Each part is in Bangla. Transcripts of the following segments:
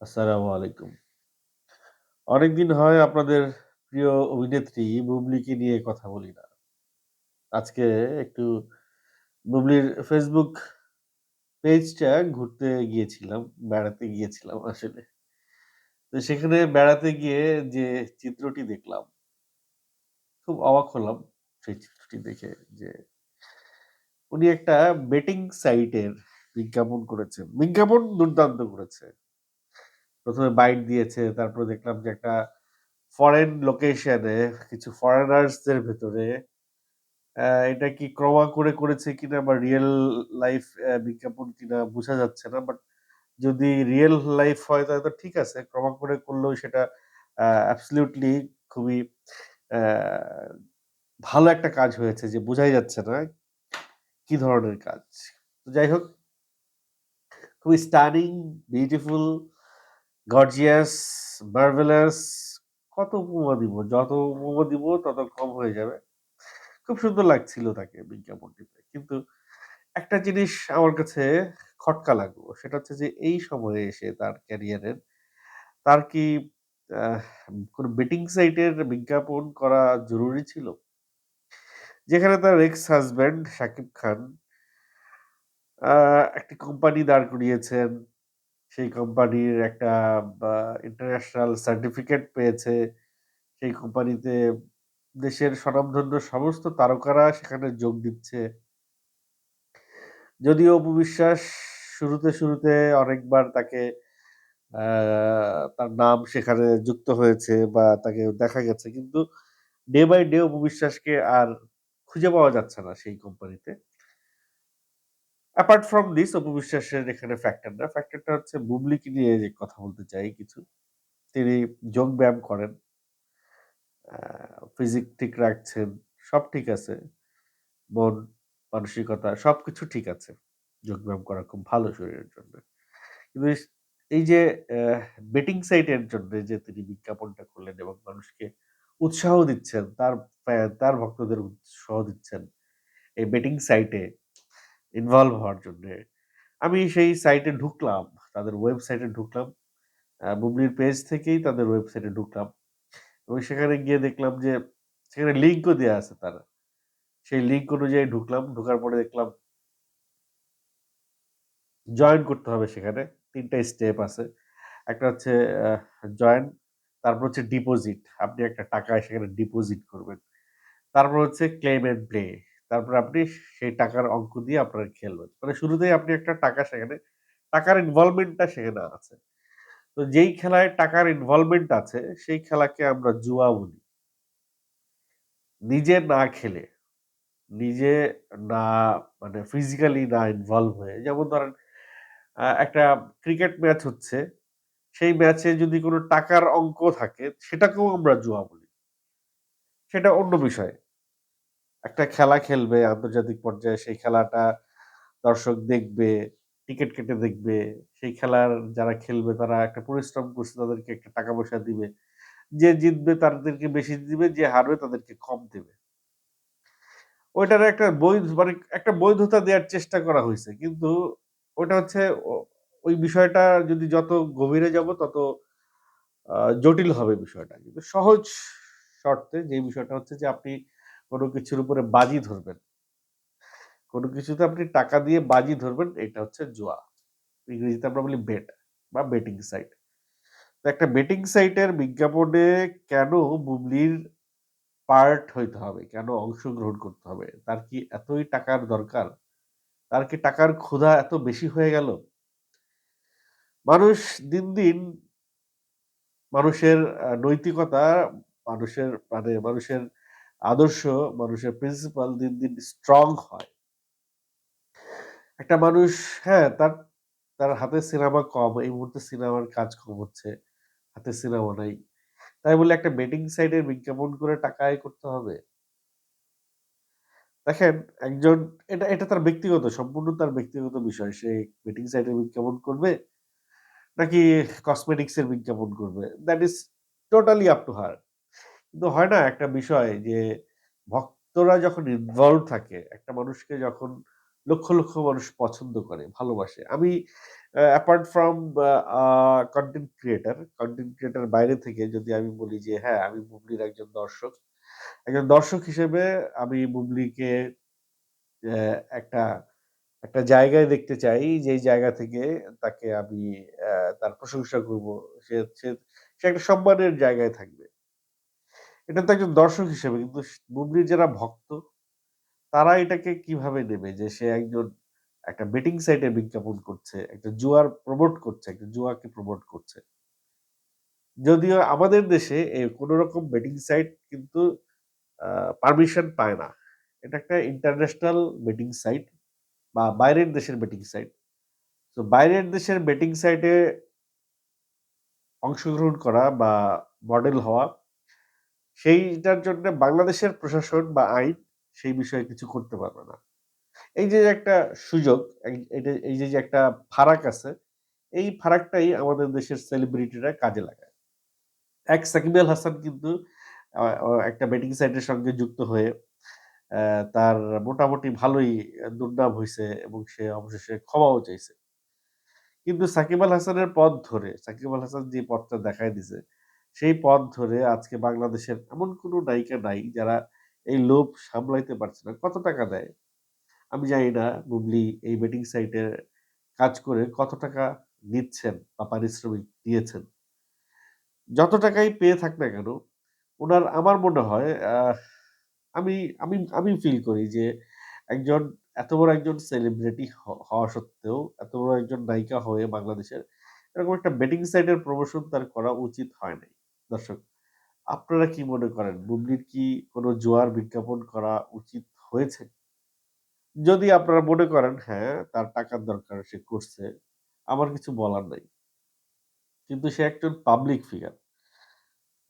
আসসালামু আলাইকুম। অনেকদিন হয় আপনাদের প্রিয় অভিনেত্রী বুবলিকে নিয়ে কথা বলি না। আজকে একটু বুবলির ফেসবুক পেজটা ঘুরতে গিয়েছিলাম, বেড়াতে গিয়েছিলাম আসলে। তো সেখানে বেড়াতে গিয়ে যে চিত্রটি দেখলাম, খুব অবাক হলাম সেই চিত্রটি দেখে যে উনি একটা বেটিং সাইটের বিজ্ঞাপন করেছেন। বিজ্ঞাপন দুর্দান্ত করেছে। ১ম এ বাইট দিয়েছে, তারপরে দেখলাম যে একটা ফরেন লোকেশনে কিছু ফরেনার্সদের ভেতরে এটা কি ক্রমা করে করেছে কিনা বা রিয়েল লাইফ বিজ্ঞাপন কিনা বোঝা যাচ্ছে না। বাট যদি রিয়েল লাইফ হয় তাহলে তো ঠিক আছে। ক্রমা করে করলেও সেটা অ্যাবসোলিউটলি খুবই ভালো একটা কাজ হয়েছে যে বোঝাই যাচ্ছে না কি ধরনের কাজ। তো যাই হোক খুবই স্টানিং, বিউটিফুল, গর্জিয়াস, মার্ভেলাস কত উপমা দিব? যত উপমা দিব তত কম হয়ে যাবে। খুব সুন্দর লাগছিল তাকে বিজ্ঞাপনটিতে। কিন্তু একটা জিনিস আমার কাছে খটকা লাগল। সেটা হচ্ছে যে এই সময়ে এসে তার ক্যারিয়ারের তার কি কোন বেটিং সাইটের বিজ্ঞাপন করা জরুরি ছিল? যেখানে তার এক্স হাজব্যান্ড শাকিব খান একটি কোম্পানি দাঁড় করিয়েছেন। সেই কোম্পানির একটা ইন্টারন্যাশনাল সার্টিফিকেট পেয়েছে। সেই কোম্পানিতে দেশের স্বনামধন্য সমস্ত তারকারা সেখানে যোগ দিচ্ছে। যদিও অপু বিশ্বাস শুরুতে, শুরুতে অনেকবার তাকে তার নাম সেখানে যুক্ত হয়েছে বা তাকে দেখা গেছে। কিন্তু ডে বাই ডে অপু বিশ্বাসকে আর খুঁজে পাওয়া যাচ্ছে না সেই কোম্পানিতে। অ্যাপার্ট ফ্রম দিস অপু বিশ্বাসের এখানে ফ্যাক্টর না। ফ্যাক্টরটা হচ্ছে বুবলিকে নিয়ে যে কথা বলতে চাই কিছু। তিনি যোগব্যায়াম করেন। ফিজিক ঠিক রাখছেন। সব ঠিক আছে। মন, মানসিকতা সব কিছু ঠিক আছে। যোগব্যায়াম করা খুব ভালো শরীরের জন্য। কিন্তু এই যে বেটিং সাইটের জন্য যে তিনি বিজ্ঞাপনটা করলেন এবং মানুষকে উৎসাহ দিচ্ছেন, তার তার ভক্তদের উৎসাহ দিচ্ছেন এই বেটিং সাইটে ইনভলভ হওয়ার জন্যে। আমি সেই সাইটে ঢুকলাম, তাদের ওয়েবসাইটে ঢুকলাম। বুবলির পেজ থেকেই তাদের ওয়েবসাইটে ঢুকলাম। এবং সেখানে গিয়ে দেখলাম যে সেখানে লিঙ্কও দেওয়া আছে তার। সেই লিঙ্ক অনুযায়ী ঢুকলাম। ঢুকার পরে দেখলাম জয়েন করতে হবে সেখানে। ৩ টা স্টেপ আছে। একটা হচ্ছে জয়েন, তারপর হচ্ছে ডিপোজিট। আপনি একটা টাকা সেখানে ডিপোজিট করবেন। তারপর হচ্ছে ক্লেম অ্যান্ড প্লে। তারপর আপনি সেই টাকার অঙ্ক দিয়ে আপনারা খেলবেন। মানে শুরুতেই আপনি একটা টাকা সেখানে টাকার ইনভলভমেন্টটা সেখানে আছে। তো যেই খেলায় টাকার ইনভলভমেন্ট আছে সেই খেলাকে আমরা জুয়া বলি। নিজে না খেলে, নিজে না মানে ফিজিক্যালি না ইনভলভ হয়ে যেমন ধরেন একটা ক্রিকেট ম্যাচ হচ্ছে, সেই ম্যাচে যদি কোনো টাকার অঙ্ক থাকে সেটাকেও আমরা জুয়া বলি। সেটা অন্য বিষয়। একটা খেলা খেলবে আন্তর্জাতিক পর্যায়ে সেই খেলাটা দর্শক দেখবে, টিকেট কেটে দেখবে। সেই খেলার যারা খেলবে তারা একটা পরিশ্রম করছে তাদেরকে একটা টাকা পয়সা দিবে। যে জিতবে তাদেরকে বেশি দিবে, যে হারবে তাদেরকে কম দিবে। ওইটার একটা বৈধ মানে একটা বৈধতা দেয়ার চেষ্টা করা হয়েছে কিন্তু ওটা হচ্ছে ওই বিষয়টা যদি যত গভীরে যাব তত জটিল হবে বিষয়টা। কিন্তু সহজ শর্তে যে বিষয়টা হচ্ছে যে আপনি কোন কিছুর উপরে বাজি ধরবেন। কোনো কিছুতে আপনি টাকা দিয়ে বাজি ধরবেন এটা হচ্ছে জুয়া। ইংরেজিতে আমরা বলি বেট বা বেটিং সাইট। তো একটা বেটিং সাইটের বিজ্ঞাপনে কেন বুবলির পার্ট হইতে হবে? কেন অংশগ্রহণ করতে হবে? তার কি এতই টাকার দরকার? তার কি টাকার ক্ষুধা এত বেশি হয়ে গেল? মানুষ দিন, দিন মানুষের নৈতিকতা, মানুষের মানে মানুষের আদর্শ, মানুষের প্রিন্সিপাল দিন, দিন স্ট্রং হয়। একটা মানুষ হ্যাঁ, তার তার হাতে সিনেমা কম। এই মুহূর্তে সিনেমার কাজ কম হচ্ছে। হাতে সিনেমা নাই। তাই বলে একটা বেটিং সাইটের বিজ্ঞাপন করে টাকা আয় করতে হবে? দেখেন একজন এটা এটা তার ব্যক্তিগত, সম্পূর্ণ তার ব্যক্তিগত বিষয়। সে বেটিং সাইটের বিজ্ঞাপন করবে নাকি কসমেটিক্স এর বিজ্ঞাপন করবে। That is totally up to her. কিন্তু হয় না একটা বিষয় যে ভক্তরা যখন ইনভলভ থাকে, একটা মানুষকে যখন লক্ষ, লক্ষ মানুষ পছন্দ করে, ভালোবাসে। আমি apart from content creator content creator, বাইরে থেকে যদি আমি বলি যে হ্যাঁ, আমি বুবলির একজন দর্শক। একজন দর্শক হিসেবে আমি বুবলিকে একটা একটা জায়গায় দেখতে চাই, যেই জায়গা থেকে তাকে আমি তার প্রশংসা করব। সে সে একটা সম্মানের জায়গায় থাকবে। এটা তো একজন দর্শক হিসেবে কিন্তু বুবলির যারা ভক্ত, তারা এটাকে কীভাবে নেবে? যে সে একজন একটা বেটিং সাইটে বিজ্ঞাপন করছে, একটা জুয়ার প্রমোট করছে, একটা জুয়াকে প্রমোট করছে। যদিও আমাদের দেশে কোন রকম বেটিং সাইট কিন্তু পারমিশন পায় না। এটা একটা ইন্টারন্যাশনাল বেটিং সাইট বা বাইরের দেশের বেটিং সাইট। তো বাইরের দেশের বেটিং সাইটে অংশগ্রহণ করা বা মডেল হওয়া, সেইটার জন্য বাংলাদেশের প্রশাসন বা আইন সেই বিষয়ে কিছু করতে পারবে না। এই যে একটা সুযোগ, এই যে, একটা ফারাক আছে, এই ফারাকটাই আমাদের দেশের সেলিব্রিটিরা কাজে লাগায়। এক সাকিব আল হাসান কিন্তু একটা বেটিং সাইটের সঙ্গে যুক্ত হয়ে তার মোটামুটি ভালোই দুর্নাম হইছে এবং সে অবশেষে ক্ষমাও চাইছে। কিন্তু সাকিব আল হাসানের পথ ধরে, সাকিব আল হাসান যে পথটা দেখায় দিছে, সেই পথ ধরে আজকে বাংলাদেশের এমন কোন নায়িকা নাই যারা এই লোভ সামলাইতে পারছে না। কত টাকা দেয়? আমি জানি না বুবলি এই বেটিং সাইটে কাজ করে কত টাকা নিচ্ছেন বা পারিশ্রমিক দিয়েছেন। যত টাকাই পেয়ে থাক না কেন, ওনার আমার মনে হয় আমি আমি আমি ফিল করি যে একজন এত বড় একজন সেলিব্রিটি হওয়া সত্ত্বেও, এত বড় একজন নায়িকা হয়ে বাংলাদেশের, এরকম একটা বেটিং সাইটের প্রমোশন তার করা উচিত হয় নাই। দর্শক, আপনারা কি মনে করেন? বুবলির কি কোন জোয়ার বিজ্ঞাপন করা উচিত হয়েছে? যদি আপনারা মনে করেন হ্যাঁ, তার টাকার দরকার সে করছে, আমার কিছু বলার নাই। কিন্তু সে একজন পাবলিক ফিগার।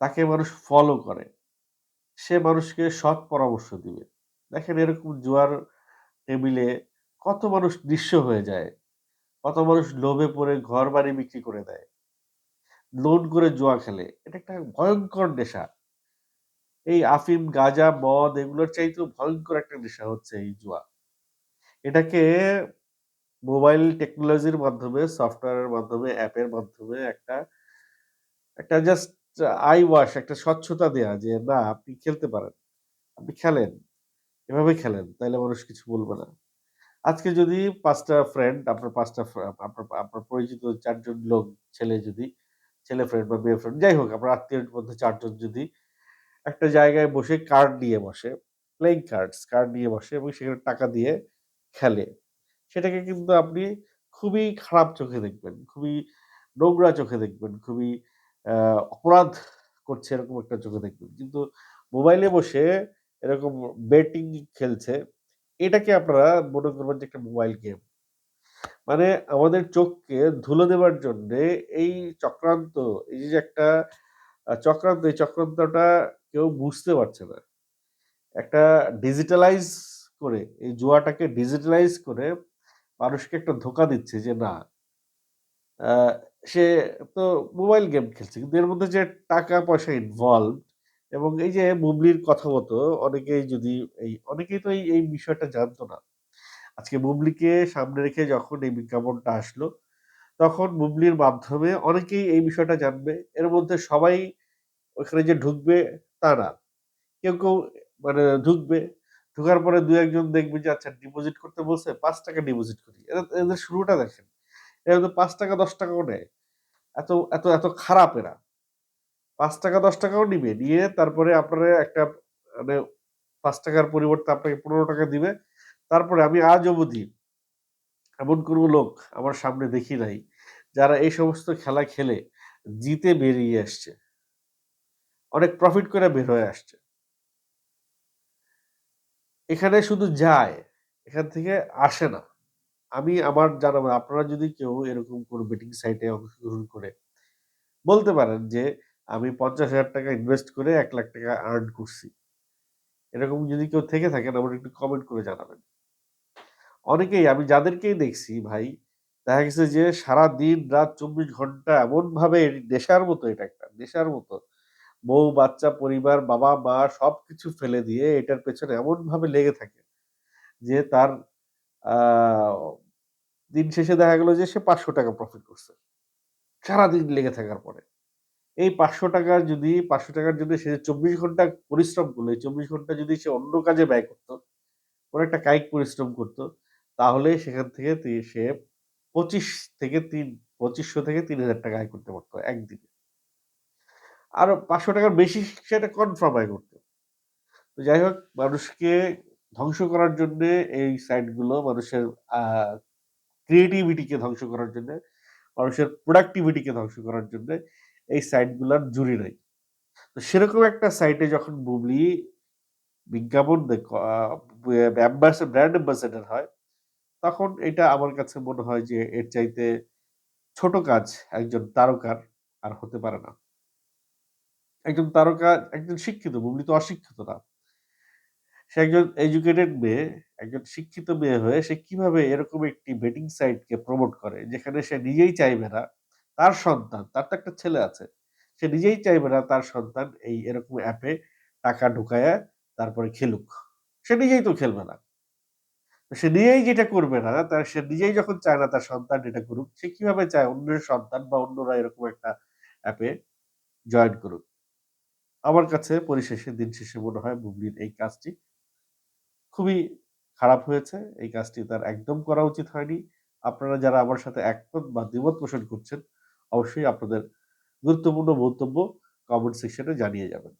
তাকে মানুষ ফলো করে। সে মানুষকে সৎ পরামর্শ দিবে। দেখেন এরকম জোয়ার টেবিলে কত মানুষ নিঃস্ব হয়ে যায়। কত মানুষ লোভে পড়ে ঘর বাড়ি বিক্রি করে দেয়। লোন করে জুয়া খেলে। এটা একটা ভয়ঙ্কর নেশা। এই আফিম, গাঁজা, মদ এগুলোর চাইতেও ভয়ঙ্কর একটা নেশা হচ্ছে এই জুয়া। এটাকে মোবাইল টেকনোলজির মাধ্যমে, সফটওয়্যারের মাধ্যমে, অ্যাপের মাধ্যমে একটা, একটা জাস্ট আই ওয়াশ একটা স্বচ্ছতা দেয়া যে না আপনি খেলতে পারেন। আপনি খেলেন। এভাবে খেলেন। তাইলে মানুষ কিছু বলবে না। আজকে যদি পাঁচটা ফ্রেন্ড আপনার পাঁচটা আপনার আপনার পরিচিত চারজন লোক ছেলে যদি, ছেলে ফ্রেন্ড বা মেয়ে ফ্রেন্ড যাই হোক আপনার আত্মীয়ের মধ্যে চারজন যদি একটা জায়গায় বসে কার্ড নিয়ে বসে, প্লেইং কার্ডস, কার্ড নিয়ে বসে এবং সেখানে টাকা দিয়ে খেলে। সেটাকে কিন্তু আপনি খুবই খারাপ চোখে দেখবেন। খুবই নোংরা চোখে দেখবেন। খুবই অপরাধ করছে এরকম একটা চোখে দেখবেন। কিন্তু মোবাইলে বসে এরকম বেটিং খেলছে, এটাকে আপনারা মনে করবেন যে একটা মোবাইল গেম। মানে আমাদের চোখকে ধুলো দেবার জন্যে এই চক্রান্ত, এই যে একটা চক্রান্ত, এই চক্রান্তটা কেউ বুঝতে পারছে না। একটা ডিজিটালাইজ করে, এই জুয়াটাকে ডিজিটালাইজ করে মানুষকে একটা ধোঁকা দিচ্ছে যে না সে তো মোবাইল গেম খেলছে। কিন্তু এর মধ্যে যে টাকা-পয়সা ইনভলভড এবং এই যে বুবলির কথা মতো অনেকেই যদি এই অনেকেই তো এই বিষয়টা জানতো না। আজকে বুবলিকে সামনে রেখে যখন এই বিজ্ঞাপনটা আসলো, তখন বুবলির মাধ্যমে অনেকেই এই বিষয়টা জানবে। এর মধ্যে সবাই ওখানে যে ঢুকবে তা না। কেউ, কেউ মানে ঢুকবে। ঢোকার পরে দু একজন দেখবে যে আচ্ছা ডিপোজিট করতে বলছে, পাঁচ টাকা ডিপোজিট করি। এদের শুরুটা দেখেন। এরা তো পাঁচ টাকা দশ টাকাও নেয়। এত, এত, এত খারাপ এরা। পাঁচ টাকা দশ টাকাও নিবে। নিয়ে তারপরে আপনারা একটা মানে পাঁচ টাকার পরিবর্তে আপনাকে ৳১৫ দিবে। তারপরে আমি আজ অবধি এমন কোন লোক আমার সামনে দেখি নাই, যারা এই সমস্ত খেলা খেলে জিতে বেরিয়ে আসছে। অনেক প্রফিট করে বের হয়ে আসছে। এখানে শুধু যায়, এখান থেকে আসে না। আমি আমার জানাব আপনারা যদি কেউ এরকম কোন বেটিং সাইটে অংশগ্রহণ করে বলতে পারেন যে আমি ৳৫০,০০০ ইনভেস্ট করে এক লাখ টাকা আর্ন করছি। এরকম যদি কেউ থেকে থাকেন আমার একটু কমেন্ট করে জানাবেন। অনেকেই আমি যাদেরকেই দেখছি ভাই, দেখা গেছে যে সারাদিন রাত ২৪ ঘণ্টা এমনভাবে নেশার মতো এটা একটা, নেশার মতো। বউ, বাচ্চা, পরিবার, বাবা-মা সবকিছু ফেলে দিয়ে এটার পেছনে এমনভাবে লেগে থাকে যে তার দিন শেষে দেখা গেল যে সে ৳৫০০ প্রফিট করছে। সারাদিন লেগে থাকার পরে। এই ৳৫০০ যদি পাঁচশো টাকার জন্য সে ২৪ ঘণ্টা পরিশ্রম করল, ২৪ ঘণ্টা যদি সে অন্য কাজে ব্যয় করতো কোন একটা কায়িক পরিশ্রম করত, তাহলে সেখান থেকে সে ২৫ থেকে ৩ ৳২৫০০ থেকে ৳৩০০০ আয় করতে পারত একদিনে। আরও পাঁচশো টাকার বেশি সেটা কনফার্ম আয় করতো তো যাই হোক মানুষকে ধ্বংস করার জন্যে এই সাইটগুলো মানুষের ক্রিয়েটিভিটিকে ধ্বংস করার জন্যে, মানুষের প্রোডাক্টিভিটিকে ধ্বংস করার জন্যে এই সাইটগুলার জুড়ি নাই। তো সেরকম একটা সাইটে যখন বুবলি বিজ্ঞাপন ব্র্যান্ড অ্যাম্বাসেডার হয়, তখন এটা আমার কাছে মনে হয় যে এর চাইতে ছোট কাজ একজন তারকার আর হতে পারে না। একজন তারকা একজন শিক্ষিত, বুবলি তো অশিক্ষিত না। সে একজন এডুকেটেড মেয়ে, একজন শিক্ষিত মেয়ে হয়ে সে কীভাবে এরকম একটি বেটিং সাইট কে প্রমোট করে যেখানে সে নিজেই চাইবে না, তার সন্তান, তার তো একটা ছেলে আছে। সে নিজেই চাইবে না তার সন্তান এই এরকম অ্যাপে টাকা ঢুকায়া তারপরে খেলুক। সে নিজেই তো খেলবে না। সে নিজেই যেটা করবে না, তার সে নিজেই যখন চায় না তার সন্তান এটা করুক, সে কীভাবে চায় অন্যের সন্তান বা অন্যরা এরকম একটা অ্যাপে জয়েন করুক? আমার কাছে পরিশেষে দিন শেষে মনে হয় বুবলির এই কাজটি খুবই খারাপ হয়েছে। এই কাজটি তার একদম করা উচিত হয়নি। আপনারা যারা আমার সাথে একমত বা দ্বিমত পোষণ করছেন, অবশ্যই আপনাদের গুরুত্বপূর্ণ মন্তব্য কমেন্ট সেকশনে জানিয়ে যাবেন।